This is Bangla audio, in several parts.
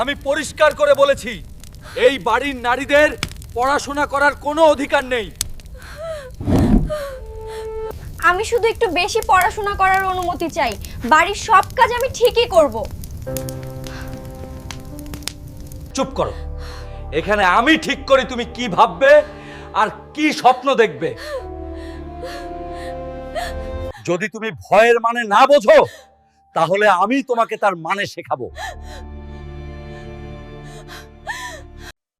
আমি পরিষ্কার করে বলেছি এই বাড়ির নারীদের পড়াশোনা করার কোনো অধিকার নেই। আমি শুধু একটু বেশি পড়াশোনা করার অনুমতি চাই। বাড়ির সব কাজ আমি ঠিকই করব। চুপ করো। এখানে আমি ঠিক করি তুমি কি ভাববে আর কি স্বপ্ন দেখবে। যদি তুমি ভয়ের মানে না বোঝো তাহলে আমি তোমাকে তার মানে শেখাবো।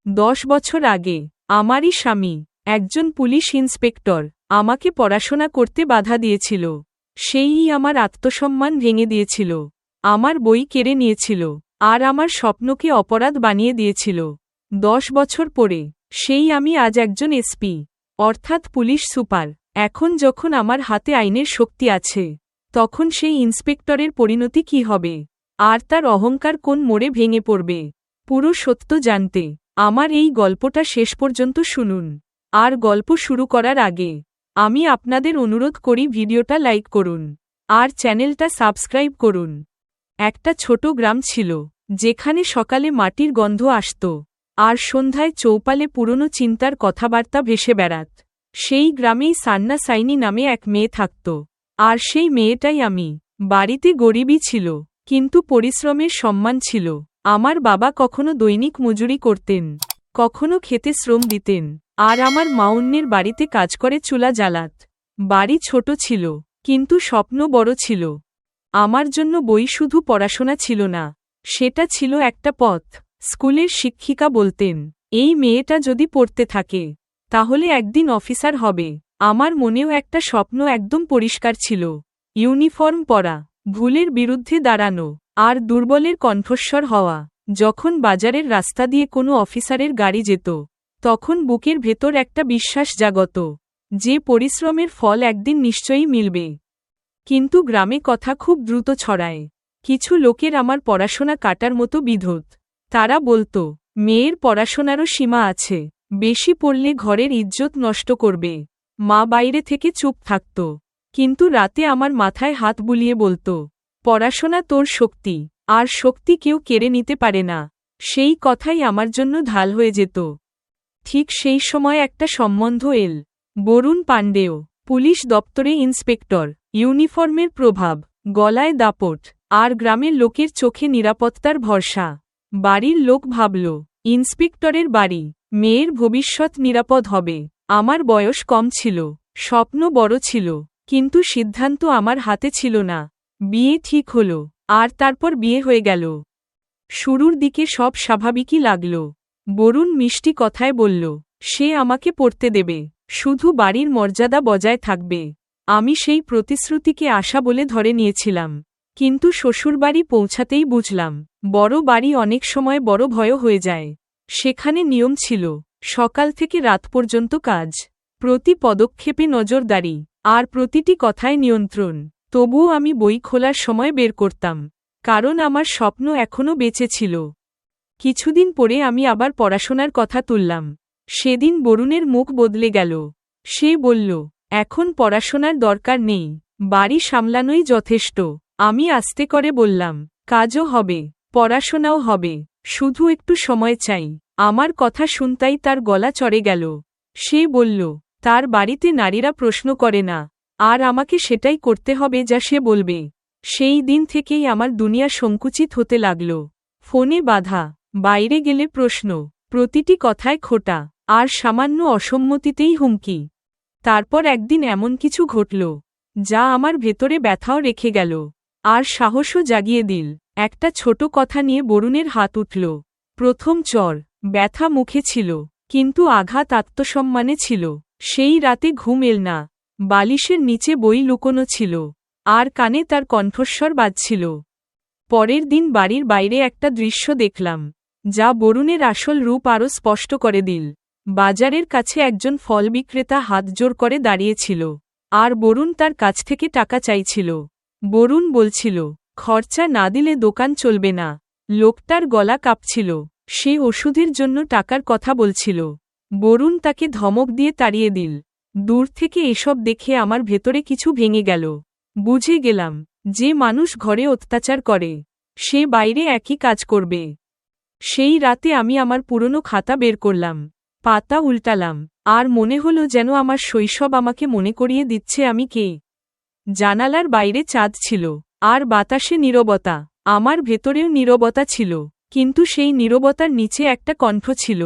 দশ বছর আগে, আমারই স্বামী, একজন পুলিশ ইন্সপেক্টর, আমাকে পড়াশোনা করতে বাধা দিয়েছিল। সেই আমার আত্মসম্মান ভেঙে দিয়েছিল। আমার বই কেড়ে নিয়েছিল। আর আমার স্বপ্নকে অপরাধ বানিয়ে দিয়েছিল। দশ বছর পরে, সেই আমি আজ একজন এসপি, অর্থাৎ পুলিশ সুপার। এখন যখন আমার হাতে আইনের শক্তি আছে, তখন সেই ইন্সপেক্টরের পরিণতি কি হবে? আর তার অহংকার কোন মোড়ে ভেঙে পড়বে? পুরো সত্য জানতে আমার এই গল্পটা শেষ পর্যন্ত শুনুন। আর গল্প শুরু করার আগে, আমি আপনাদের অনুরোধ করি ভিডিওটা লাইক করুন। আর চ্যানেলটা সাবস্ক্রাইব করুন। একটা ছোট গ্রাম ছিল, যেখানে সকালে মাটির গন্ধ আসত, আর সন্ধ্যায় চৌপালে পুরনো চিন্তার কথাবার্তা ভেসে বেড়াত। সেই গ্রামেই সান্না সাইনি নামে এক মেয়ে থাকত, আর সেই মেয়েটাই আমি। বাড়িতে গরিবই ছিল, কিন্তু পরিশ্রমের সম্মান ছিল। আমার বাবা কখনো দৈনিক মজুরি করতেন, কখনো খেতে শ্রম দিতেন, আর আমার মা অন্যের বাড়িতে কাজ করে চুলা জ্বালাত। বাড়ি ছোট ছিল, কিন্তু স্বপ্ন বড় ছিল। আমার জন্য বই শুধু পড়াশোনা ছিল না, সেটা ছিল একটা পথ, স্কুলের শিক্ষিকা বলতেন, এই মেয়েটা যদি পড়তে থাকে, তাহলে একদিন অফিসার হবে। আমার মনেও একটা স্বপ্ন একদম পরিষ্কার ছিল, ইউনিফর্ম পরা। ভুলের বিরুদ্ধে দাঁড়ানো আর দুর্বলের কণ্ঠস্বর হওয়া। যখন বাজারের রাস্তা দিয়ে কোনো অফিসারের গাড়ি যেত, তখন বুকের ভেতর একটা বিশ্বাস জাগত, যে পরিশ্রমের ফল একদিন নিশ্চয়ই মিলবে। কিন্তু গ্রামে কথা খুব দ্রুত ছড়ায়। কিছু লোকের আমার পড়াশোনা কাটার মতো বিধত। তারা বলতো, মেয়ের পড়াশোনারও সীমা আছে। বেশি পড়লে ঘরের ইজ্জত নষ্ট করবে। মা বাইরে থেকে চুপ থাকত। কিন্তু রাতে আমার মাথায় হাত বুলিয়ে বলতো, পড়াশোনা তোর শক্তি, আর শক্তি কেউ কেড়ে নিতে পারে না। সেই কথাই আমার জন্য ঢাল হয়ে যেত। ঠিক সেই সময় একটা সম্বন্ধ এল। বরুণ পাণ্ডেয় পুলিশ দপ্তরে ইন্সপেক্টর, ইউনিফর্মের প্রভাব, গলায় দাপট, আর গ্রামের লোকের চোখে নিরাপত্তার ভরসা। বাড়ির লোক ভাবল, ইন্সপেক্টরের বাড়ি, মেয়ের ভবিষ্যৎ নিরাপদ হবে। আমার বয়স কম ছিল, স্বপ্ন বড় ছিল। কিন্তু সিদ্ধান্ত আমার হাতে ছিল না। বিয়ে ঠিক হল, আর তারপর বিয়ে হয়ে গেল। শুরুর দিকে সব স্বাভাবিকই লাগল। বরুণ মিষ্টি কথায় বলল, সে আমাকে পড়তে দেবে, শুধু বাড়ির মর্যাদা বজায় থাকবে। আমি সেই প্রতিশ্রুতিকে আশা বলে ধরে নিয়েছিলাম। কিন্তু শ্বশুরবাড়ি পৌঁছাতেই বুঝলাম, বড় বাড়ি অনেক সময় বড় ভয় হয়ে যায়। সেখানে নিয়ম ছিল, সকাল থেকে রাত পর্যন্ত কাজ। প্রতি পদক্ষেপে নজরদারি। আর প্রতিটি কথায় নিয়ন্ত্রণ। তবুও আমি বই খোলার সময় বের করতাম, কারণ আমার স্বপ্ন এখনও বেঁচে ছিল। কিছুদিন পরে আমি আবার পড়াশোনার কথা তুললাম। সেদিন বরুণের মুখ বদলে গেল। সে বলল, এখন পড়াশোনার দরকার নেই, বাড়ি সামলানোই যথেষ্ট। আমি আস্তে করে বললাম, কাজও হবে, পড়াশোনাও হবে, শুধু একটু সময় চাই। আমার কথা শুনতাই তার গলা চড়ে গেল। সে বলল তার বাড়িতে নারীরা প্রশ্ন করে না, আর আমাকে সেটাই করতে হবে যা সে বলবে? সেই দিন থেকেই আমার দুনিয়া সংকুচিত হতে লাগল। ফোনে বাধা, বাইরে গেলে প্রশ্ন, প্রতিটি কথায় খোটা, আর সামান্য অসম্মতিতেই হুমকি। তারপর একদিন এমন কিছু ঘটল, যা আমার ভেতরে ব্যথাও রেখে গেল। আর সাহসও জাগিয়ে দিল। একটা ছোট কথা নিয়ে বরুণের হাত উঠল। প্রথম চর, ব্যথা মুখে ছিল, কিন্তু আঘাত আত্মসম্মানে ছিল। সেই রাতে ঘুম এল না। বালিশের নিচে বই লুকোনো ছিল। আর কানে তার কণ্ঠস্বর বাজছিল। পরের দিন বাড়ির বাইরে একটা দৃশ্য দেখলাম, যা বরুণের আসল রূপ আরও স্পষ্ট করে দিল। বাজারের কাছে একজন ফল বিক্রেতা হাত জোর করে দাঁড়িয়েছিল, আর বরুণ তার কাছ থেকে টাকা চাইছিল। বরুণ বলছিল, খরচা না দিলে দোকান চলবে না। লোকটার গলা কাঁপছিল। সে ওষুধের জন্য টাকার কথা বলছিল। বরুণ তাকে ধমক দিয়ে তাড়িয়ে দিল। দূর থেকে এসব দেখে আমার ভেতরে কিছু ভেঙে গেল। বুঝে গেলাম, যে মানুষ ঘরে অত্যাচার করে, সে বাইরে একই কাজ করবে। সেই রাতে আমি আমার পুরনো খাতা বের করলাম, পাতা উল্টালাম, আর মনে হলো যেন আমার শৈশব আমাকে মনে করিয়ে দিচ্ছে আমি কে। জানালার বাইরে চাঁদ ছিল, আর বাতাসে নীরবতা, আমার ভেতরেও নীরবতা ছিল, কিন্তু সেই নীরবতার নিচে একটা কণ্ঠ ছিল।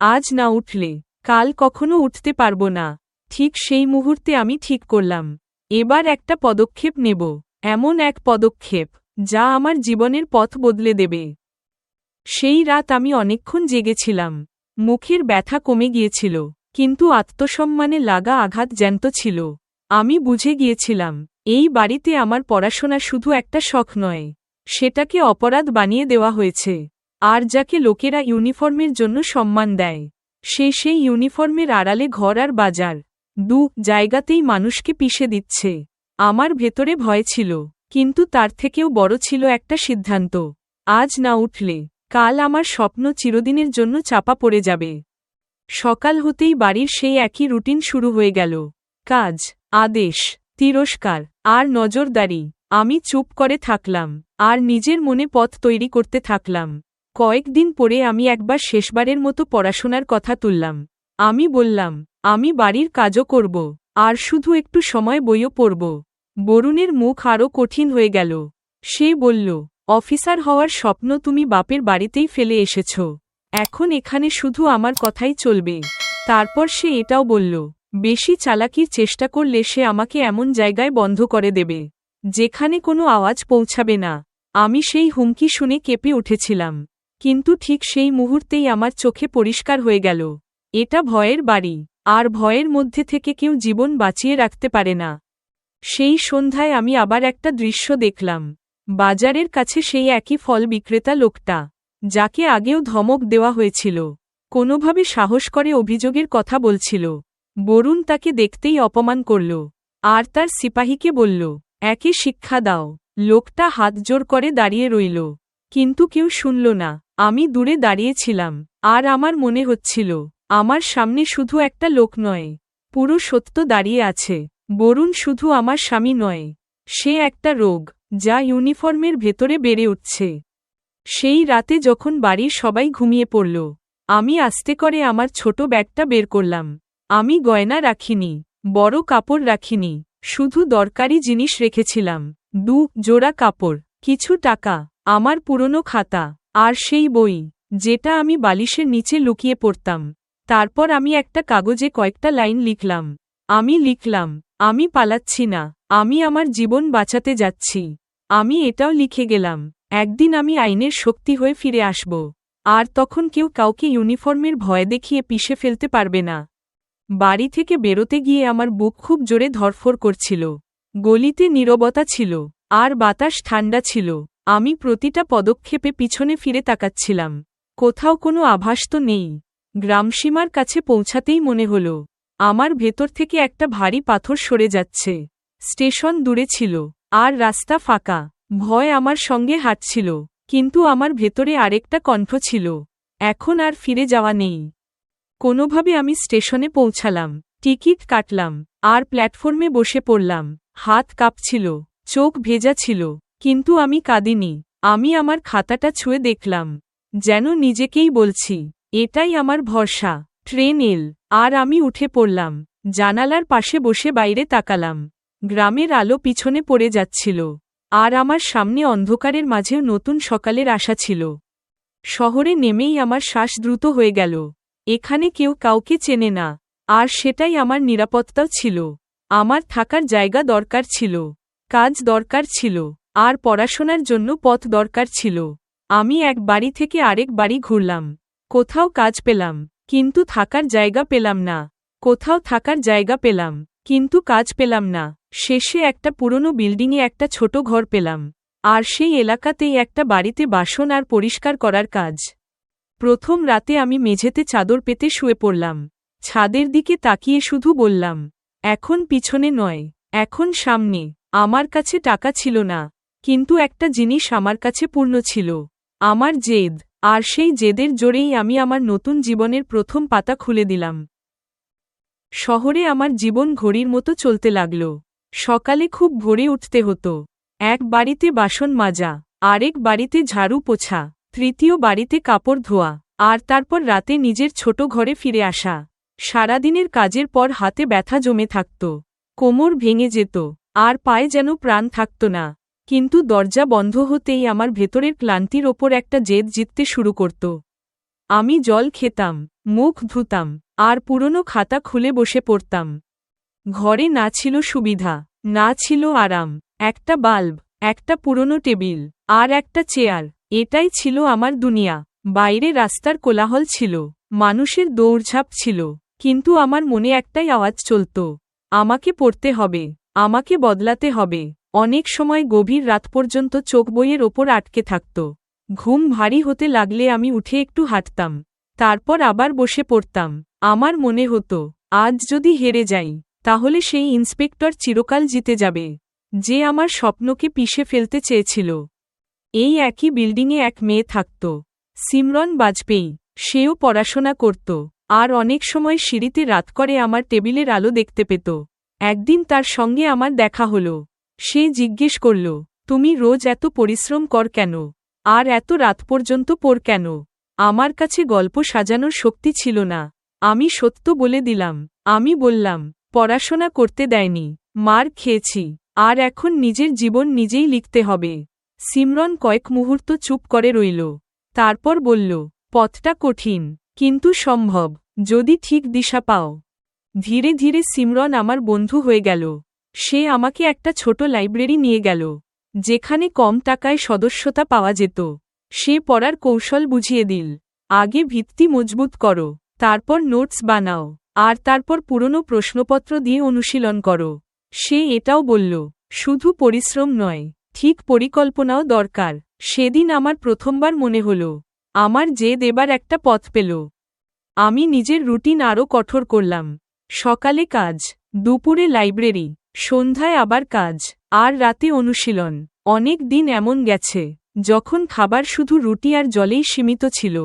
আজ না উঠলে, কাল কখনো উঠতে পারব না। ঠিক সেই মুহূর্তে আমি ঠিক করলাম। এবার একটা পদক্ষেপ নেব, এমন এক পদক্ষেপ, যা আমার জীবনের পথ বদলে দেবে। সেই রাত আমি অনেকক্ষণ জেগেছিলাম। মুখের ব্যথা কমে গিয়েছিল, কিন্তু আত্মসম্মানে লাগা আঘাত জ্যান্ত ছিল। আমি বুঝে গিয়েছিলাম, এই বাড়িতে আমার পড়াশোনা শুধু একটা শখ নয়, সেটাকে অপরাধ বানিয়ে দেওয়া হয়েছে। আর যাকে লোকেরা ইউনিফর্মের জন্য সম্মান দেয়, সে সেই ইউনিফর্মের আড়ালে ঘর আর বাজার। দু, জায়গাতেই মানুষকে পিষে দিচ্ছে। আমার ভেতরে ভয় ছিল, কিন্তু তার থেকেও বড় ছিল একটা সিদ্ধান্ত। আজ না উঠলে, কাল আমার স্বপ্ন চিরদিনের জন্য চাপা পড়ে যাবে। সকাল হতেই বাড়ির সেই একই রুটিন শুরু হয়ে গেল। কাজ, আদেশ, তিরস্কার, আর নজরদারি। আমি চুপ করে থাকলাম, আর নিজের মনে পথ তৈরি করতে থাকলাম। কয়েকদিন পরে আমি একবার শেষবারের মতো পড়াশোনার কথা তুললাম। আমি বললাম, আমি বাড়ির কাজও করব, আর শুধু একটু সময় বইও পড়ব। বরুণের মুখ আরও কঠিন হয়ে গেল। সে বলল, অফিসার হওয়ার স্বপ্ন তুমি বাপের বাড়িতেই ফেলে এসেছ। এখন এখানে শুধু আমার কথাই চলবে। তারপর সে এটাও বলল, বেশি চালাকির চেষ্টা করলে সে আমাকে এমন জায়গায় বন্ধ করে দেবে, যেখানে কোনো আওয়াজ পৌঁছাবে না। আমি সেই হুমকি শুনে কেঁপে উঠেছিলাম। কিন্তু ঠিক সেই মুহূর্তেই আমার চোখে পরিষ্কার হয়ে গেল। এটা ভয়ের বাড়ি, আর ভয়ের মধ্যে থেকে কেউ জীবন বাঁচিয়ে রাখতে পারে না। সেই সন্ধ্যায় আমি আবার একটা দৃশ্য দেখলাম। বাজারের কাছে সেই একই ফল বিক্রেতা লোকটা, যাকে আগেও ধমক দেওয়া হয়েছিল। কোনোভাবে সাহস করে অভিযোগের কথা বলছিল। বরুণ তাকে দেখতেই অপমান করল, আর তার সিপাহীকে বলল, একে শিক্ষা দাও। লোকটা হাত জোর করে দাঁড়িয়ে রইল, কিন্তু কেউ শুনল না। আমি দূরে দাঁড়িয়েছিলাম, আর আমার মনে হচ্ছিল, আমার সামনে শুধু একটা লোক নয়, পুরো সত্য দাঁড়িয়ে আছে, বরুণ শুধু আমার স্বামী নয়, সে একটা রোগ, যা ইউনিফর্মের ভেতরে বেড়ে উঠছে। সেই রাতে যখন বাড়ির সবাই ঘুমিয়ে পড়ল, আমি আস্তে করে আমার ছোট ব্যাগটা বের করলাম, আমি গয়না রাখিনি, বড় কাপড় রাখিনি, শুধু দরকারি জিনিস রেখেছিলাম, দু জোড়া কাপড়, কিছু টাকা, আমার পুরনো খাতা আর সেই বই, যেটা আমি বালিশের নিচে লুকিয়ে পড়তাম। তারপর আমি একটা কাগজে কয়েকটা লাইন লিখলাম। আমি লিখলাম, আমি পালাচ্ছি না, আমি আমার জীবন বাঁচাতে যাচ্ছি। আমি এটাও লিখে গেলাম, একদিন আমি আইনের শক্তি হয়ে ফিরে আসব। আর তখন কেউ কাউকে ইউনিফর্মের ভয় দেখিয়ে পিষে ফেলতে পারবে না। বাড়ি থেকে বেরোতে গিয়ে আমার বুক খুব জোরে ধরফর করছিল। গলিতে নীরবতা ছিল, আর বাতাস ঠান্ডা ছিল। আমি প্রতিটা পদক্ষেপে পিছনে ফিরে তাকাচ্ছিলাম। কোথাও কোনো আভাস তো নেই। গ্রামসীমার কাছে পৌঁছাতেই মনে হল, আমার ভেতর থেকে একটা ভারী পাথর সরে যাচ্ছে। স্টেশন দূরে ছিল, আর রাস্তা ফাঁকা। ভয় আমার সঙ্গে হাঁটছিল, কিন্তু আমার ভেতরে আরেকটা কণ্ঠ ছিল, এখন আর ফিরে যাওয়া নেই। কোনোভাবে আমি স্টেশনে পৌঁছালাম, টিকিট কাটলাম, আর প্ল্যাটফর্মে বসে পড়লাম। হাত কাঁপছিল, চোখ ভেজা ছিল। কিন্তু আমি কাঁদিনি। আমি আমার খাতাটা ছুঁয়ে দেখলাম। যেন নিজেকেই বলছি, এটাই আমার ভরসা। ট্রেন এল, আর আমি উঠে পড়লাম। জানালার পাশে বসে বাইরে তাকালাম। গ্রামের আলো পিছনে পড়ে যাচ্ছিল। আর আমার সামনে অন্ধকারের মাঝেও নতুন সকালের আশা ছিল। শহরে নেমেই আমার শ্বাস দ্রুত হয়ে গেল। এখানে কেউ কাউকে চেনে না। আর সেটাই আমার নিরাপত্তাও ছিল। আমার থাকার জায়গা দরকার ছিল। কাজ দরকার ছিল। আর পড়াশোনার জন্য পথ দরকার ছিল। আমি এক বাড়ি থেকে আরেক বাড়ি ঘুরলাম। কোথাও কাজ পেলাম, কিন্তু থাকার জায়গা পেলাম না। কোথাও থাকার জায়গা পেলাম, কিন্তু কাজ পেলাম না। শেষে একটা পুরনো বিল্ডিংয়ে একটা ছোট ঘর পেলাম। আর সেই এলাকাতেই একটা বাড়িতে বাসন আর পরিষ্কার করার কাজ। প্রথম রাতে আমি মেঝেতে চাদর পেতে শুয়ে পড়লাম। ছাদের দিকে তাকিয়ে শুধু বললাম, এখন পিছনে নয়, এখন সামনে। আমার কাছে টাকা ছিল না কিন্তু একটা জিনিস আমার কাছে পূর্ণ ছিল। আমার জেদ, আর সেই জেদের জোরেই আমি আমার নতুন জীবনের প্রথম পাতা খুলে দিলাম। শহরে আমার জীবন ঘড়ির মতো চলতে লাগল। সকালে খুব ভোরে উঠতে হতো। এক বাড়িতে বাসন মাজা, আরেক বাড়িতে ঝাড়ু পোছা, তৃতীয় বাড়িতে কাপড় ধোয়া, আর তারপর রাতে নিজের ছোট ঘরে ফিরে আসা। সারাদিনের কাজের পর হাতে ব্যথা জমে থাকত। কোমর ভেঙে যেত, আর পায়ে যেন প্রাণ থাকত না। কিন্তু দরজা বন্ধ হতেই আমার ভেতরের ক্লান্তির ওপর একটা জেদ জিততে শুরু করত। আমি জল খেতাম, মুখ ধুতাম, আর পুরনো খাতা খুলে বসে পড়তাম। ঘরে না ছিল সুবিধা, না ছিল আরাম, একটা বাল্ব, একটা পুরনো টেবিল, আর একটা চেয়ার, এটাই ছিল আমার দুনিয়া। বাইরে রাস্তার কোলাহল ছিল, মানুষের দৌড়ঝাঁপ ছিল, কিন্তু আমার মনে একটাই আওয়াজ চলত, আমাকে পড়তে হবে, আমাকে বদলাতে হবে। অনেক সময় গভীর রাত পর্যন্ত চোখ বইয়ের ওপর আটকে থাকত। ঘুম ভারী হতে লাগলে আমি উঠে একটু হাঁটতাম। তারপর আবার বসে পড়তাম। আমার মনে হতো, আজ যদি হেরে যাই, তাহলে সেই ইন্সপেক্টর চিরকাল জিতে যাবে। যে আমার স্বপ্নকে পিষে ফেলতে চেয়েছিল। এই একই বিল্ডিংয়ে এক মেয়ে থাকত। সিমরন বাজপেয়ী, সেও পড়াশোনা করত। আর অনেক সময় সিঁড়িতে রাত করে আমার টেবিলের আলো দেখতে পেত। একদিন তার সঙ্গে আমার দেখা হল। সে জিজ্ঞেস করল, তুমি রোজ এত পরিশ্রম কর কেন? আর এত রাত পর্যন্ত পড় কেন? আমার কাছে গল্প সাজানোর শক্তি ছিল না। আমি সত্য বলে দিলাম। আমি বললাম, পড়াশোনা করতে দেয়নি। মার খেয়েছি। আর এখন নিজের জীবন নিজেই লিখতে হবে সিমরন কয়েক মুহূর্ত চুপ করে রইল। তারপর বলল, পথটা কঠিন, কিন্তু সম্ভব। যদি ঠিক দিশা পাও ধীরে ধীরে সিমরন আমার বন্ধু হয়ে গেল। সে আমাকে একটা ছোট লাইব্রেরি নিয়ে গেল, যেখানে কম টাকায় সদস্যতা পাওয়া যেত। সে পড়ার কৌশল বুঝিয়ে দিল, আগে ভিত্তি মজবুত করো, তারপর নোটস বানাও, আর তারপর পুরনো প্রশ্নপত্র দিয়ে অনুশীলন করো। সে এটাও বলল, শুধু পরিশ্রম নয়, ঠিক পরিকল্পনাও দরকার। সেদিন আমার প্রথমবার মনে হল, আমার যে দেবার একটা পথ পেল। আমি নিজের রুটিন আরও কঠোর করলাম। সকালে কাজ, দুপুরে লাইব্রেরি সন্ধ্যায় আবার কাজ, আর রাতে অনুশীলন। অনেক দিন এমন গেছে, যখন খাবার শুধু রুটি আর জলেই সীমিত ছিল।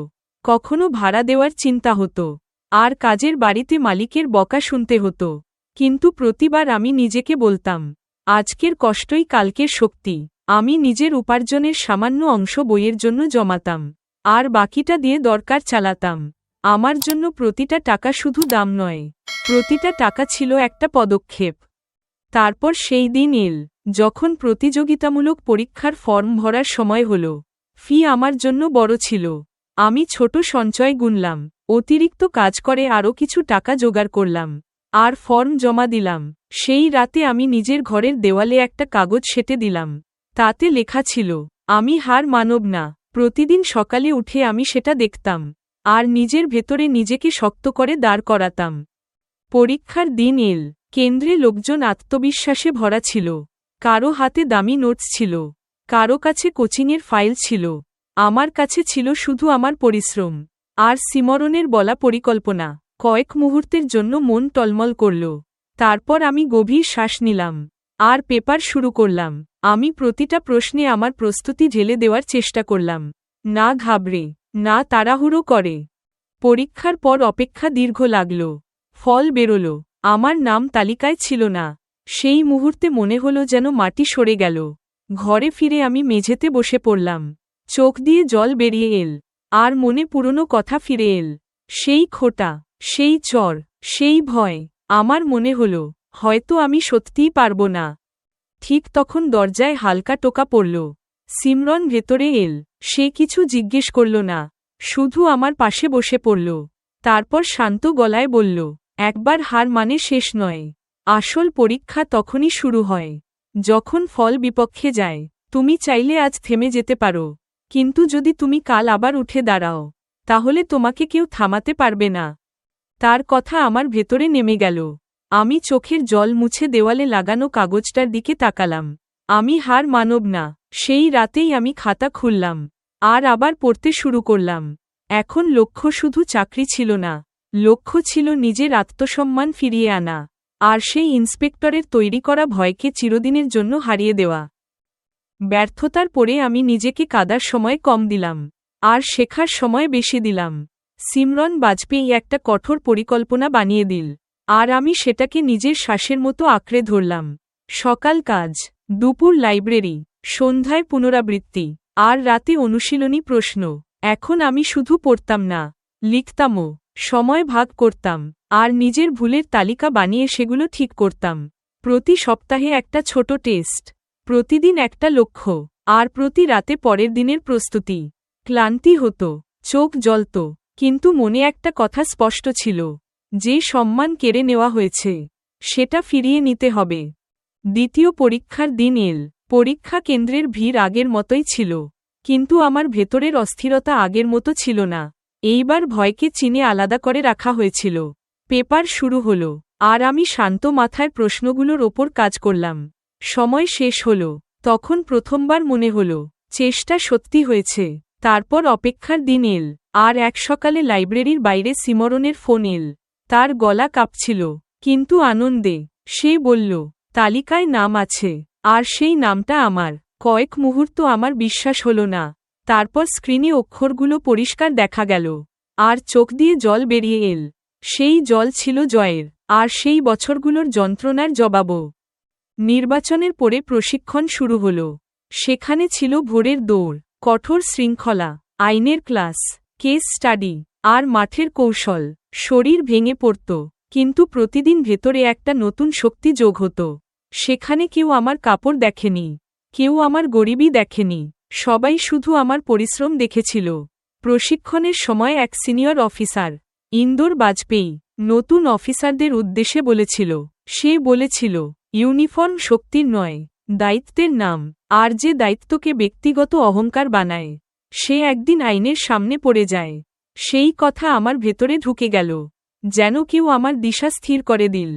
কখনো ভাড়া দেওয়ার চিন্তা হতো, আর কাজের বাড়িতে মালিকের বকা শুনতে হতো। কিন্তু প্রতিবার আমি নিজেকে বলতাম, আজকের কষ্টই কালকের শক্তি। আমি নিজের উপার্জনের সামান্য অংশ বইয়ের জন্য জমাতাম, আর বাকিটা দিয়ে দরকার চালাতাম। আমার জন্য প্রতিটা টাকা শুধু দাম নয়, প্রতিটা টাকা ছিল একটা পদক্ষেপ। তারপর সেই দিন এল, যখন প্রতিযোগিতামূলক পরীক্ষার ফর্ম ভরার সময় হল। ফি আমার জন্য বড় ছিল। আমি ছোট সঞ্চয় গুনলাম, অতিরিক্ত কাজ করে আরও কিছু টাকা জোগাড় করলাম, আর ফর্ম জমা দিলাম। সেই রাতে আমি নিজের ঘরের দেওয়ালে একটা কাগজ সেটে দিলাম। তাতে লেখা ছিল, আমি হার মানব না। প্রতিদিন সকালে উঠে আমি সেটা দেখতাম, আর নিজের ভেতরে নিজেকে শক্ত করে দাঁড় করাতাম। পরীক্ষার দিন এল। কেন্দ্রে লোকজন আত্মবিশ্বাসে ভরা ছিল। কারও হাতে দামি নোটস ছিল। কারও কাছে কোচিংয়ের ফাইল ছিল। আমার কাছে ছিল শুধু আমার পরিশ্রম। আর সিমরনের বলা পরিকল্পনা। কয়েক মুহূর্তের জন্য মন টলমল করল। তারপর আমি গভীর শ্বাস নিলাম। আর পেপার শুরু করলাম। আমি প্রতিটা প্রশ্নে আমার প্রস্তুতি ঢেলে দেওয়ার চেষ্টা করলাম। না ঘাবড়ে, না তাড়াহুড়ো করে। পরীক্ষার পর অপেক্ষা দীর্ঘ লাগল। ফল বেরোল। আমার নাম তালিকায় ছিল না। সেই মুহূর্তে মনে হলো যেন মাটি সরে গেল। ঘরে ফিরে আমি মেঝেতে বসে পড়লাম। চোখ দিয়ে জল বেরিয়ে এল। আর মনে পুরনো কথা ফিরে এল। সেই খোটা, সেই চর, সেই ভয়, আমার মনে হল, হয়তো আমি সত্যিই পারব না। ঠিক তখন দরজায় হালকা টোকা পড়ল। সিমরন ভেতরে এল। সে কিছু জিজ্ঞেস করল না। শুধু আমার পাশে বসে পড়ল। তারপর শান্ত গলায় বলল একবার হার মানে শেষ নয়। আসল পরীক্ষা তখনই শুরু হয়। যখন ফল বিপক্ষে যায়, তুমি চাইলে আজ থেমে যেতে পারো। কিন্তু যদি তুমি কাল আবার উঠে দাঁড়াও, তাহলে তোমাকে কেউ থামাতে পারবে না। তার কথা আমার ভেতরে নেমে গেল। আমি চোখের জল মুছে দেওয়ালে লাগানো কাগজটার দিকে তাকালাম। আমি হার মানব না, সেই রাতেই আমি খাতা খুললাম, আর আবার পড়তে শুরু করলাম। এখন লক্ষ্য শুধু চাকরি ছিল না লক্ষ্য ছিল নিজের আত্মসম্মান ফিরিয়ে আনা, আর সেই ইন্সপেক্টরের তৈরি করা ভয়কে চিরদিনের জন্য হারিয়ে দেওয়া। ব্যর্থতার পরে আমি নিজেকে কাদার সময় কম দিলাম, আর শেখার সময় বেশি দিলাম। সিমরন বাজপেয়ী একটা কঠোর পরিকল্পনা বানিয়ে দিল, আর আমি সেটাকে নিজের শ্বাসের মতো আঁকড়ে ধরলাম। সকাল কাজ, দুপুর লাইব্রেরি, সন্ধ্যায় পুনরাবৃত্তি, আর রাতে অনুশীলনী প্রশ্ন, এখন আমি শুধু পড়তাম না, লিখতামও। সময় ভাগ করতাম, আর নিজের ভুলের তালিকা বানিয়ে সেগুলো ঠিক করতাম। প্রতি সপ্তাহে একটা ছোট টেস্ট, প্রতিদিন একটা লক্ষ্য, আর প্রতি রাতে পরের দিনের প্রস্তুতি। ক্লান্তি হতো, চোখ জ্বলত, কিন্তু মনে একটা কথা স্পষ্ট ছিল, যে সম্মান কেড়ে নেওয়া হয়েছে, সেটা ফিরিয়ে নিতে হবে। দ্বিতীয় পরীক্ষার দিন এল, পরীক্ষা কেন্দ্রের ভিড় আগের মতোই ছিল, কিন্তু আমার ভেতরের অস্থিরতা আগের মতো ছিল না। এইবার ভয়কে চিনে আলাদা করে রাখা হয়েছিল। পেপার শুরু হল, আর আমি শান্ত মাথায় প্রশ্নগুলোর ওপর কাজ করলাম। সময় শেষ হল, তখন প্রথমবার মনে হল, চেষ্টা সত্যি হয়েছে। তারপর অপেক্ষার দিন এল, আর এক সকালে লাইব্রেরির বাইরে সিমরনের ফোন এল। তার গলা কাঁপছিল, কিন্তু আনন্দে, সে বলল, তালিকায় নাম আছে, আর সেই নামটা আমার। কয়েক মুহূর্ত আমার বিশ্বাস হল না। তারপর স্ক্রিনে অক্ষরগুলো পরিষ্কার দেখা গেল। আর চোখ দিয়ে জল বেরিয়ে এল। সেই জল ছিল জয়ের, আর সেই বছরগুলোর যন্ত্রণার জবাবও। নির্বাচনের পরে প্রশিক্ষণ শুরু হল। সেখানে ছিল ভোরের দৌড়, কঠোর শৃঙ্খলা, আইনের ক্লাস, কেস স্টাডি, আর মাঠের কৌশল। শরীর ভেঙে পড়ত, কিন্তু প্রতিদিন ভেতরে একটা নতুন শক্তি যোগ হতো। সেখানে কেউ আমার কাপড় দেখেনি, কেউ আমার গরিবই দেখেনি সবাই শুধু আমার পরিশ্রম দেখেছিল। প্রশিক্ষণের সময় এক সিনিয়র অফিসার, ইন্দোর বাজপেয়ী, নতুন অফিসারদের উদ্দেশ্যে বলেছিল, সে বলেছিল, ইউনিফর্ম শক্তির নয়, দায়িত্বের নাম, আর যে দায়িত্বকে ব্যক্তিগত অহংকার বানায়, সে একদিন আইনের সামনে পড়ে যায়। সেই কথা আমার ভেতরে ঢুকে গেল, যেন কেউ আমার দিশা স্থির করে দিল।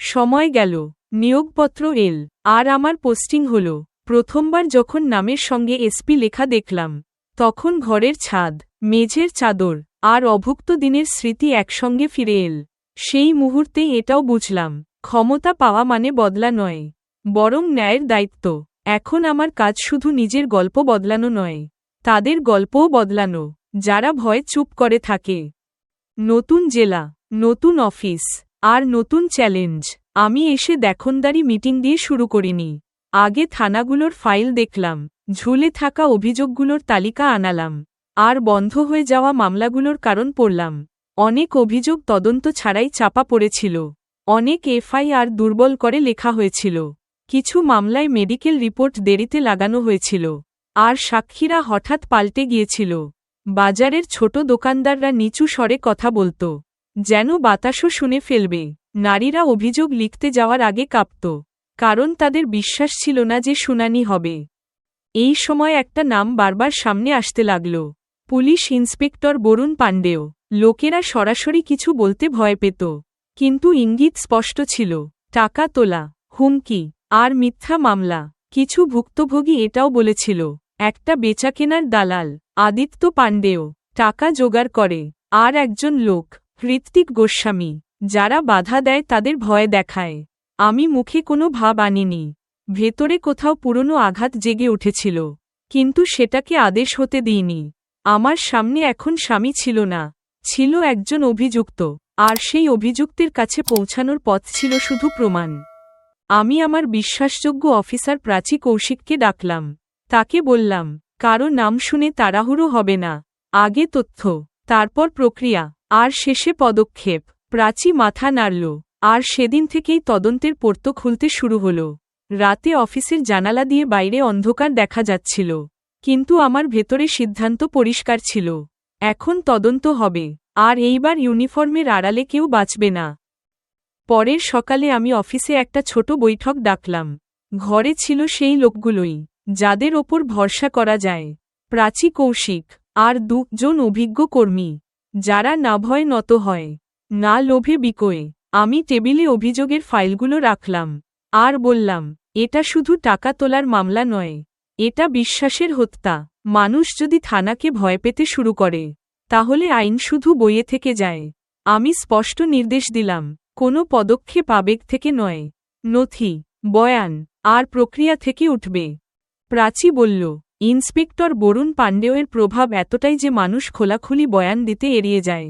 সময় গেল, নিয়োগপত্র এল, আর আমার পোস্টিং হল। প্রথমবার যখন নামের সঙ্গে এসপি লেখা দেখলাম, তখন ঘরের ছাদ, মেঝের চাদর আর অভুক্ত দিনের স্মৃতি একসঙ্গে ফিরে এল। সেই মুহূর্তে এটাও বুঝলাম, ক্ষমতা পাওয়া মানে বদলা নয়, বরং ন্যায়ের দায়িত্ব। এখন আমার কাজ শুধু নিজের গল্প বদলানো নয়, তাদের গল্পও বদলানো, যারা ভয় চুপ করে থাকে। নতুন জেলা, নতুন অফিস আর নতুন চ্যালেঞ্জ, আমি এসে দেখনদারি মিটিং দিয়ে শুরু করিনি। আগে থানাগুলোর ফাইল দেখলাম, ঝুলে থাকা অভিযোগগুলোর তালিকা আনালাম, আর বন্ধ হয়ে যাওয়া মামলাগুলোর কারণ পড়লাম। অনেক অভিযোগ তদন্ত ছাড়াই চাপা পড়েছিল। অনেক এফআইআর দুর্বল করে লেখা হয়েছিল। কিছু মামলায় মেডিকেল রিপোর্ট দেরিতে লাগানো হয়েছিল। আর সাক্ষীরা হঠাৎ পাল্টে গিয়েছিল। বাজারের ছোট দোকানদাররা নিচু স্বরে কথা বলত, যেন বাতাসও শুনে ফেলবে। নারীরা অভিযোগ লিখতে যাওয়ার আগে কাঁপত। কারণ তাদের বিশ্বাস ছিল না যে শুনানি হবে। এই সময় একটা নাম বারবার সামনে আসতে লাগল। পুলিশ ইন্সপেক্টর বরুণ পাণ্ডেও, লোকেরা সরাসরি কিছু বলতে ভয় পেত। কিন্তু ইঙ্গিত স্পষ্ট ছিল, টাকা তোলা, হুমকি, আর মিথ্যা মামলা। কিছু ভুক্তভোগী এটাও বলেছিল, একটা বেচাকেনার দালাল, আদিত্য পাণ্ডেও, টাকা জোগাড় করে, আর একজন লোক, হৃত্বিক গোস্বামী, যারা বাধা দেয় তাদের ভয় দেখায়। আমি মুখে কোনো ভাব আনিনি। ভেতরে কোথাও পুরনো আঘাত জেগে উঠেছিল। কিন্তু সেটাকে আদেশ হতে দিইনি। আমার সামনে এখন স্বামী ছিল না। ছিল একজন অভিযুক্ত। আর সেই অভিযুক্তের কাছে পৌঁছানোর পথ ছিল শুধু প্রমাণ। আমি আমার বিশ্বাসযোগ্য অফিসার প্রাচী কৌশিককে ডাকলাম। তাকে বললাম, কারও নাম শুনে তাড়াহুড়ো হবে না। আগে তথ্য, তারপর প্রক্রিয়া, আর শেষে পদক্ষেপ। প্রাচী মাথা নাড়ল। আর সেদিন থেকেই তদন্তের পোর্ত খুলতে শুরু হল। রাতে অফিসের জানালা দিয়ে বাইরে অন্ধকার দেখা যাচ্ছিল। কিন্তু আমার ভেতরে সিদ্ধান্ত পরিষ্কার ছিল। এখন তদন্ত হবে, আর এইবার ইউনিফর্মের আড়ালে কেউ বাঁচবে না। পরের সকালে আমি অফিসে একটা ছোট বৈঠক ডাকলাম। ঘরে ছিল সেই লোকগুলোই, যাদের ওপর ভরসা করা যায়। প্রাচী কৌশিক, আর দুজন অভিজ্ঞ কর্মী, যারা না ভয় নত হয়, না লোভে বিকোয়ে। আমি টেবিলে অভিযোগের ফাইলগুলো রাখলাম। আর বললাম, এটা শুধু টাকা তোলার মামলা নয়, এটা বিশ্বাসের হত্যা। মানুষ যদি থানাকে ভয় পেতে শুরু করে, তাহলে আইন শুধু বইয়ে থেকে যায়। আমি স্পষ্ট নির্দেশ দিলাম, কোনো পদক্ষেপ আবেগ থেকে নয়। নথি, বয়ান, আর প্রক্রিয়া থেকে উঠবে। প্রাচী বলল, ইন্সপেক্টর বরুণ পাণ্ডেয়ের প্রভাব এতটাই যে মানুষ খোলাখুলি বয়ান দিতে এড়িয়ে যায়।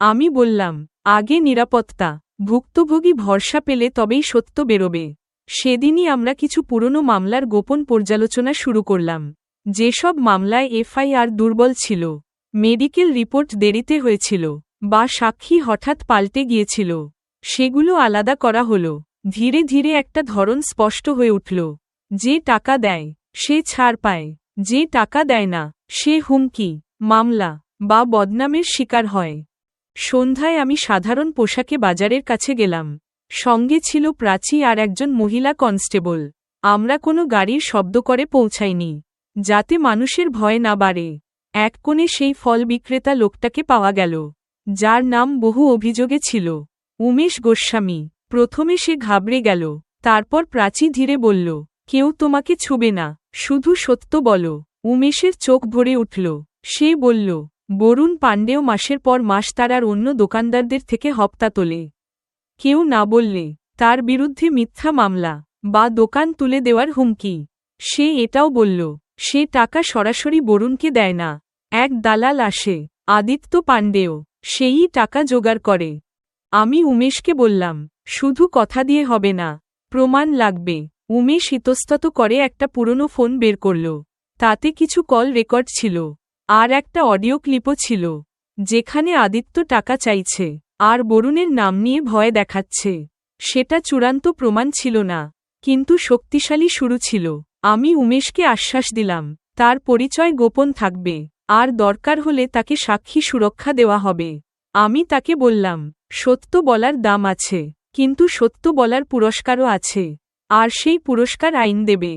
আমি বললাম, আগে নিরাপত্তা, ভুক্তভোগী ভরসা পেলে তবেই সত্য বেরোবে। সেদিনই আমরা কিছু পুরনো মামলার গোপন পর্যালোচনা শুরু করলাম। যেসব মামলায় এফআইআর দুর্বল ছিল, মেডিকেল রিপোর্ট দেরিতে হয়েছিল, বা সাক্ষী হঠাৎ পাল্টে গিয়েছিল, সেগুলো আলাদা করা হল। ধীরে ধীরে একটা ধরন স্পষ্ট হয়ে উঠল, যে টাকা দেয়, সে ছাড় পায়, যে টাকা দেয় না, সে হুমকি, মামলা, বা বদনামের শিকার হয়। সন্ধ্যায় আমি সাধারণ পোশাকে বাজারের কাছে গেলাম। সঙ্গে ছিল প্রাচী আর একজন মহিলা কনস্টেবল। আমরা কোনো গাড়ির শব্দ করে পৌঁছাইনি, যাতে মানুষের ভয় না বাড়ে। এক কোণে সেই ফল বিক্রেতা লোকটাকে পাওয়া গেল, যার নাম বহু অভিযোগে ছিল, উমেশ গোস্বামী। প্রথমে সে ঘাবড়ে গেল, তারপর প্রাচী ধীরে বলল, কেউ তোমাকে ছুবে না, শুধু সত্য বলো। উমেশের চোখ ভরে উঠল, সে বলল বরুণ পাণ্ডেও মাসের পর মাস তারার অন্য দোকানদারদের থেকে হপ্তা তোলে। কেউ না বললে, তার বিরুদ্ধে মিথ্যা মামলা বা দোকান তুলে দেওয়ার হুমকি। সে এটাও বলল, সে টাকা সরাসরি বরুণকে দেয় না। এক দালাল আসে, আদিত্য পাণ্ডেও, সেই টাকা জোগাড় করে। আমি উমেশকে বললাম, শুধু কথা দিয়ে হবে না, প্রমাণ লাগবে। উমেশ ইতস্তত করে একটা পুরনো ফোন বের করল। তাতে কিছু কল রেকর্ড ছিল। আর একটা অডিও ক্লিপও ছিল, যেখানে আদিত্য টাকা চাইছে, আর বরুণের নাম নিয়ে ভয় দেখাচ্ছে। সেটা চূড়ান্ত প্রমাণ ছিল না, কিন্তু শক্তিশালী শুরু ছিল। আমি উমেশকে আশ্বাস দিলাম, তার পরিচয় গোপন থাকবে, আর দরকার হলে তাকে সাক্ষী সুরক্ষা দেওয়া হবে। আমি তাকে বললাম, সত্য বলার দাম আছে, কিন্তু সত্য বলার পুরস্কারও আছে, আর সেই পুরস্কার আইন দেবে।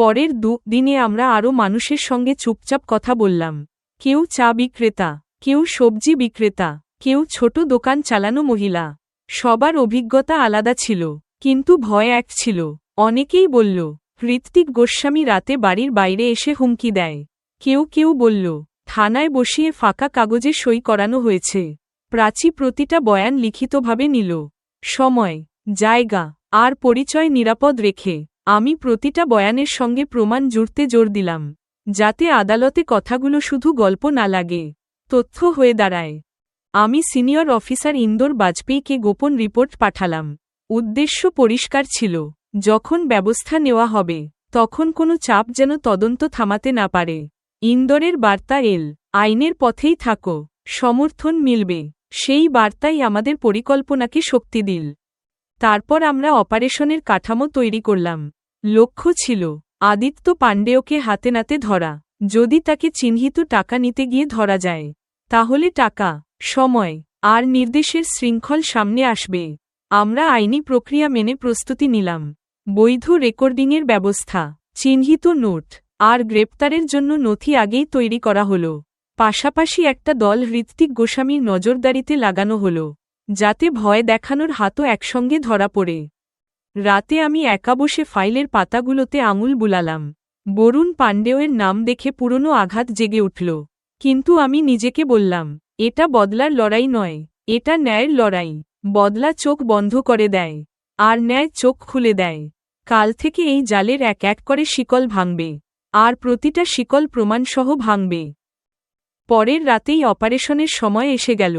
পরের দু দিনে আমরা আরও মানুষের সঙ্গে চুপচাপ কথা বললাম। কেউ চা বিক্রেতা, কেউ সবজি বিক্রেতা, কেউ ছোট দোকান চালানো মহিলা। সবার অভিজ্ঞতা আলাদা ছিল, কিন্তু ভয় এক ছিল। অনেকেই বলল, ঋত্বিক গোস্বামী রাতে বাড়ির বাইরে এসে হুমকি দেয়। কেউ কেউ বলল, থানায় বসিয়ে ফাঁকা কাগজে সই করানো হয়েছে। প্রাচী প্রতিটা বয়ান লিখিতভাবে নিল। সময়, জায়গা, আর পরিচয় নিরাপদ রেখে। আমি প্রতিটা বয়ানের সঙ্গে প্রমাণ জুড়তে জোর দিলাম, যাতে আদালতে কথাগুলো শুধু গল্প না লাগে। তথ্য হয়ে দাঁড়ায়। আমি সিনিয়র অফিসার ইন্দোর বাজপেয়ীকে গোপন রিপোর্ট পাঠালাম। উদ্দেশ্য পরিষ্কার ছিল, যখন ব্যবস্থা নেওয়া হবে, তখন কোনো চাপ যেন তদন্ত থামাতে না পারে। ইন্দোরের বার্তা এল, আইনের পথেই থাকো, সমর্থন মিলবে, সেই বার্তাই আমাদের পরিকল্পনাকে শক্তি দিল। তারপর আমরা অপারেশনের কাঠামো তৈরি করলাম। লক্ষ্য ছিল, আদিত্য পাণ্ডেয়কে হাতে নাতে ধরা। যদি তাকে চিহ্নিত টাকা নিতে গিয়ে ধরা যায়, তাহলে টাকা, সময়, আর নির্দেশের শৃঙ্খল সামনে আসবে। আমরা আইনি প্রক্রিয়া মেনে প্রস্তুতি নিলাম। বৈধ রেকর্ডিংয়ের ব্যবস্থা, চিহ্নিত নোট, আর গ্রেপ্তারের জন্য নথি আগেই তৈরি করা হল। পাশাপাশি একটা দল হৃত্বিক গোস্বামীর নজরদারিতে লাগানো হল। যাতে ভয় দেখানোর হাতও একসঙ্গে ধরা পড়ে। রাতে আমি একা বসে ফাইলের পাতাগুলোতে আঙুল বুলালাম। বরুণ পাণ্ডেয়ের নাম দেখে পুরনো আঘাত জেগে উঠল। কিন্তু আমি নিজেকে বললাম, এটা বদলার লড়াই নয়, এটা ন্যায়ের লড়াই। বদলা চোখ বন্ধ করে দেয়, আর ন্যায় চোখ খুলে দেয়। কাল থেকে এই জালের এক এক করে শিকল ভাঙবে, আর প্রতিটা শিকল প্রমাণসহ ভাঙবে। পরের রাতেই অপারেশনের সময় এসে গেল।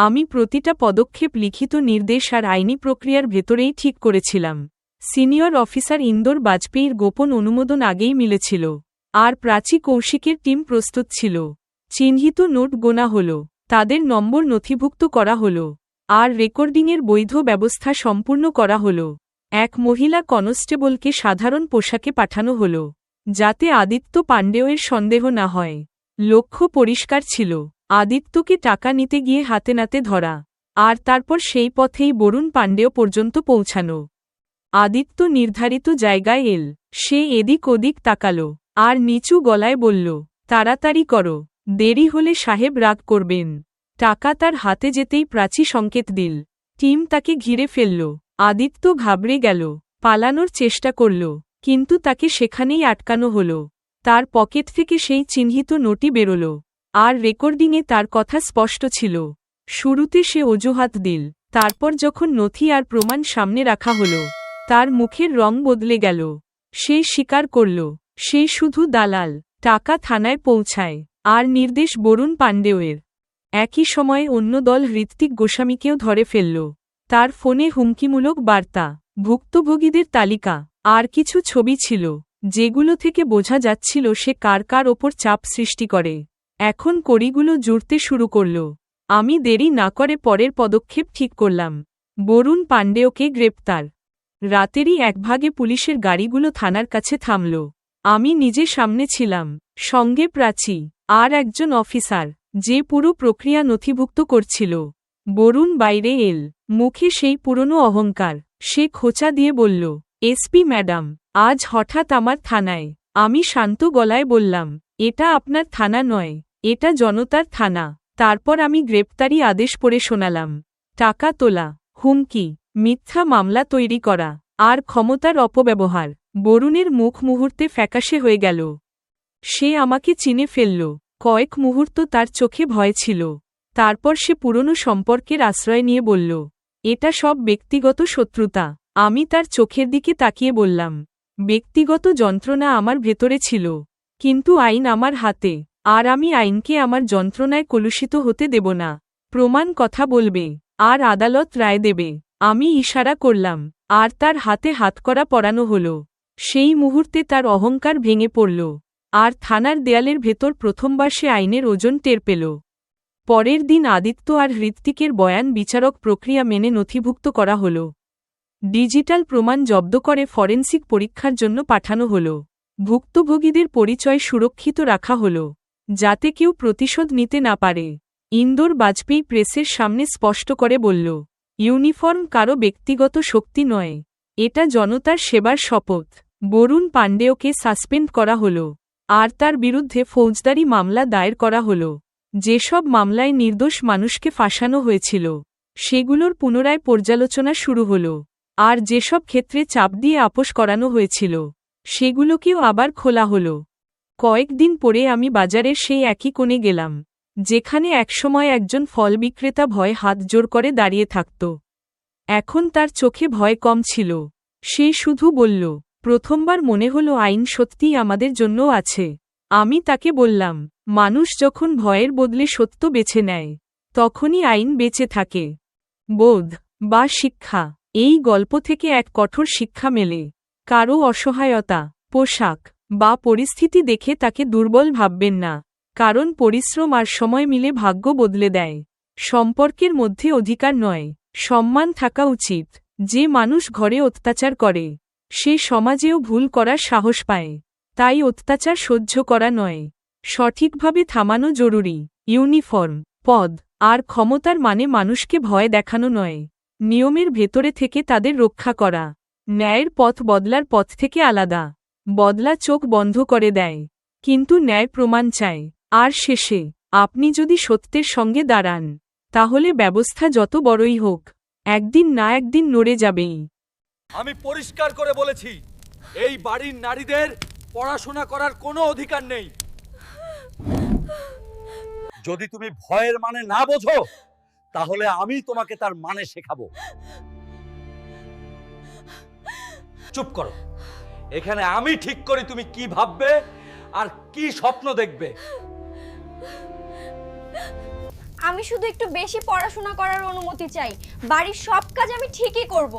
আমি প্রতিটা পদক্ষেপ লিখিত নির্দেশ আর আইনি প্রক্রিয়ার ভেতরেই ঠিক করেছিলাম। সিনিয়র অফিসার ইন্দোর বাজপেয়ীর গোপন অনুমোদন আগেই মিলেছিল। আর প্রাচী কৌশিকের টিম প্রস্তুত ছিল। চিহ্নিত নোট গোনা হল। তাদের নম্বর নথিভুক্ত করা হল। আর রেকর্ডিংয়ের বৈধ ব্যবস্থা সম্পূর্ণ করা হল। এক মহিলা কনস্টেবলকে সাধারণ পোশাকে পাঠানো হল। যাতে আদিত্য পাণ্ডেয়ের সন্দেহ না হয়। লক্ষ্য পরিষ্কার ছিল। আদিত্যকে টাকা নিতে গিয়ে হাতে নাতে ধরা, আর তারপর সেই পথেই বরুণ পাণ্ডেয় পর্যন্ত পৌঁছানো। আদিত্য নির্ধারিত জায়গায় এল, সে এদিক ওদিক তাকালো, আর নিচু গলায় বলল, তাড়াতাড়ি করো, দেরি হলে সাহেব রাগ করবেন। টাকা তার হাতে যেতেই প্রাচী সংকেত দিল। টিম তাকে ঘিরে ফেলল। আদিত্য ঘাবড়ে গেল, পালানোর চেষ্টা করল, কিন্তু তাকে সেখানেই আটকানো হল। তার পকেট থেকে সেই চিহ্নিত নোটি বেরোল। আর রেকর্ডিংয়ে তার কথা স্পষ্ট ছিল। শুরুতে সে অজুহাত দিল, তারপর যখন নথি আর প্রমাণ সামনে রাখা হল, তার মুখের রং বদলে গেল। সে স্বীকার করল, সে শুধু দালাল, টাকা থানায় পৌঁছায়, আর নির্দেশ বরুণ পাণ্ডেয়ের। একই সময়ে অন্য দল হৃত্বিক গোস্বামীকেও ধরে ফেলল। তার ফোনে হুমকিমূলক বার্তা, ভুক্তভোগীদের তালিকা, আর কিছু ছবি ছিল, যেগুলো থেকে বোঝা যাচ্ছিল সে কার কার ওপর চাপ সৃষ্টি করে। এখন কড়িগুলো জুড়তে শুরু করল। আমি দেরি না করে পরের পদক্ষেপ ঠিক করলাম। বরুণ পাণ্ডেয়কে গ্রেপ্তার। রাতেরই একভাগে পুলিশের গাড়িগুলো থানার কাছে থামল। আমি নিজে সামনে ছিলাম। সঙ্গে প্রাচী, আর একজন অফিসার, যে পুরো প্রক্রিয়া নথিভুক্ত করছিল। বরুণ বাইরে এল। মুখে সেই পুরনো অহংকার। সে খোঁচা দিয়ে বলল, এসপি ম্যাডাম, আজ হঠাৎ আমার থানায়। আমি শান্ত গলায় বললাম, এটা আপনার থানা নয়। এটা জনতার থানা। তারপর আমি গ্রেপ্তারি আদেশ পড়ে শোনালাম। টাকা তোলা, হুমকি, মিথ্যা মামলা তৈরি করা, আর ক্ষমতার অপব্যবহার। বরুণের মুখ মুহূর্তে ফ্যাকাশে হয়ে গেল। সে আমাকে চিনে ফেলল। কয়েক মুহূর্ত তার চোখে ভয় ছিল। তারপর সে পুরনো সম্পর্কের আশ্রয় নিয়ে বলল, এটা সব ব্যক্তিগত শত্রুতা। আমি তার চোখের দিকে তাকিয়ে বললাম, ব্যক্তিগত যন্ত্রণা আমার ভেতরে ছিল, কিন্তু আইন আমার হাতে। আর আমি আইনকে আমার যন্ত্রণায় কলুষিত হতে দেব না। প্রমাণ কথা বলবে, আর আদালত রায় দেবে। আমি ইশারা করলাম, আর তার হাতে হাতকড়া পরানো হল। সেই মুহূর্তে তার অহংকার ভেঙে পড়ল, আর থানার দেয়ালের ভেতর প্রথমবার সে আইনের ওজন টের পেল। পরের দিন আদিত্য আর হৃত্বিকের বয়ান বিচারক প্রক্রিয়া মেনে নথিভুক্ত করা হল। ডিজিটাল প্রমাণ জব্দ করে ফরেন্সিক পরীক্ষার জন্য পাঠানো হল। ভুক্তভোগীদের পরিচয় সুরক্ষিত রাখা হল। যাতে কেউ প্রতিশোধ নিতে না পারে। ইন্দোর বাজপেয়ী প্রেসের সামনে স্পষ্ট করে বলল, ইউনিফর্ম কারও ব্যক্তিগত শক্তি নয়। এটা জনতার সেবার শপথ। বরুণ পাণ্ডেয়কে সাসপেন্ড করা হল। আর তার বিরুদ্ধে ফৌজদারি মামলা দায়ের করা হল। যেসব মামলায় নির্দোষ মানুষকে ফাঁসানো হয়েছিল, সেগুলোর পুনরায় পর্যালোচনা শুরু হল। আর যেসব ক্ষেত্রে চাপ দিয়ে আপোষ করানো হয়েছিল, সেগুলোকেও আবার খোলা হল। কয়েকদিন পরে আমি বাজারের সেই একই কোণে গেলাম, যেখানে একসময় একজন ফল বিক্রেতা ভয়ে হাত জোর করে দাঁড়িয়ে থাকত। এখন তার চোখে ভয় কম ছিল। সে শুধু বলল, প্রথমবার মনে হল আইন সত্যিই আমাদের জন্যও আছে। আমি তাকে বললাম, মানুষ যখন ভয়ের বদলে সত্য বেছে নেয়, তখনই আইন বেঁচে থাকে। বোধ বা শিক্ষা, এই গল্প থেকে এক কঠোর শিক্ষা মেলে। কারও অসহায়তা, পোশাক বা পরিস্থিতি দেখে তাকে দুর্বল ভাববেন না, কারণ পরিশ্রম আর সময় মিলে ভাগ্য বদলে দেয়। সম্পর্কের মধ্যে অধিকার নয়, সম্মান থাকা উচিত। যে মানুষ ঘরে অত্যাচার করে, সে সমাজেও ভুল করার সাহস পায়। তাই অত্যাচার সহ্য করা নয়। সঠিকভাবে থামানো জরুরি। ইউনিফর্ম, পদ, আর ক্ষমতার মানে মানুষকে ভয় দেখানো নয়। নিয়মের ভেতরে থেকে তাদের রক্ষা করা। ন্যায়ের পথ বদলার পথ থেকে আলাদা। বদলা চোখ বন্ধ করে দেয়। কিন্তু ন্যায় প্রমাণ চায়। আর শেষে, আপনি যদি সত্যের সঙ্গে দাঁড়ান, তাহলে ব্যবস্থা যত বড়ই হোক, একদিন না একদিন নড়ে যাবেই। আমি পরিষ্কার করে বলেছি, এই বাড়ির নারীদের পড়াশোনা করার কোনো অধিকার নেই। যদি তুমি ভয়ের মানে না বোঝো, তাহলে আমি তোমাকে তার মানে শেখাবো। চুপ করো। এখানে আমি ঠিক করি তুমি কি ভাববে আর কি স্বপ্ন দেখবে? আমি শুধু একটু বেশি পড়াশোনা করার অনুমতি চাই। বাড়ির সব কাজ আমি ঠিকই করব।